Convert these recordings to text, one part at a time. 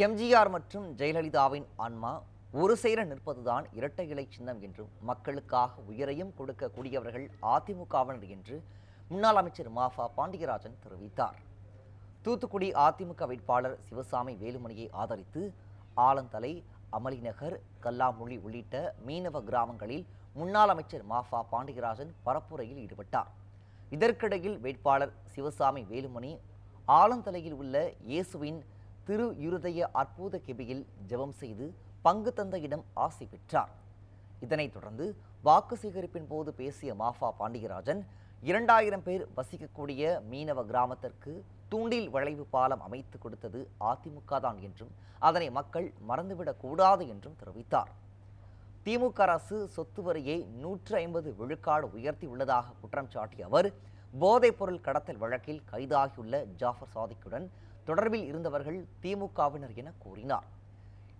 எம்ஜிஆர் மற்றும் ஜெயலலிதாவின் ஆன்மா ஒரு சேர நிற்பதுதான் இரட்டை இலை சின்னம் என்றும் மக்களுக்காக உயிரையும் கொடுக்கக்கூடியவர்கள் அதிமுகவினர் என்று முன்னாள் அமைச்சர் மாஃபா பாண்டியராஜன் தெரிவித்தார். தூத்துக்குடி அதிமுக வேட்பாளர் சிவசாமி வேலுமணியை ஆதரித்து ஆலந்தலை அமளிநகர் கல்லாமொழி உள்ளிட்ட மீனவ கிராமங்களில் முன்னாள் அமைச்சர் மாஃபா பாண்டியராஜன் பரப்புரையில் ஈடுபட்டார். இதற்கிடையில் வேட்பாளர் சிவசாமி வேலுமணி ஆலந்தலையில் உள்ள இயேசுவின் திரு இருதய அற்புத கெபியில் ஜெபம் செய்து பங்கு தந்தையிடம் ஆசி பெற்றார். இதனைத் தொடர்ந்து வாக்கு சேகரிப்பின் போது பேசிய மாஃபா பாண்டியராஜன் இரண்டாயிரம் பேர் வசிக்கக்கூடிய மீனவ கிராமத்திற்கு தூண்டில் வளைவு பாலம் அமைத்து கொடுத்தது அதிமுக தான் என்றும் அதனை மக்கள் மறந்துவிடக் கூடாது என்றும் தெரிவித்தார். திமுக அரசு சொத்து வரியை நூற்று ஐம்பது விழுக்காடு உயர்த்தி உள்ளதாக குற்றம் சாட்டிய அவர் போதைப்பொருள் கடத்தல் வழக்கில் கைதாகியுள்ள ஜாஃபர் சாதிக்குடன் தொடர்பில் இருந்தவர்கள் திமுகவினர் என கூறினார்.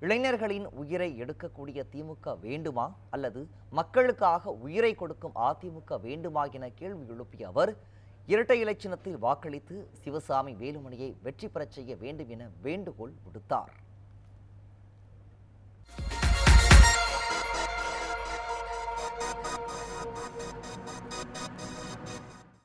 இளைஞர்களின் உயிரை எடுக்கக்கூடிய திமுக வேண்டுமா? அல்லது மக்களுக்காக உயிரை கொடுக்கும் அதிமுக வேண்டுமா? என கேள்வி எழுப்பிய அவர் இரட்டை இலச்சினத்தில் வாக்களித்து சிவசாமி வேலுமணியை வெற்றி பெறச் செய்ய வேண்டும் என வேண்டுகோள் விடுத்தார்.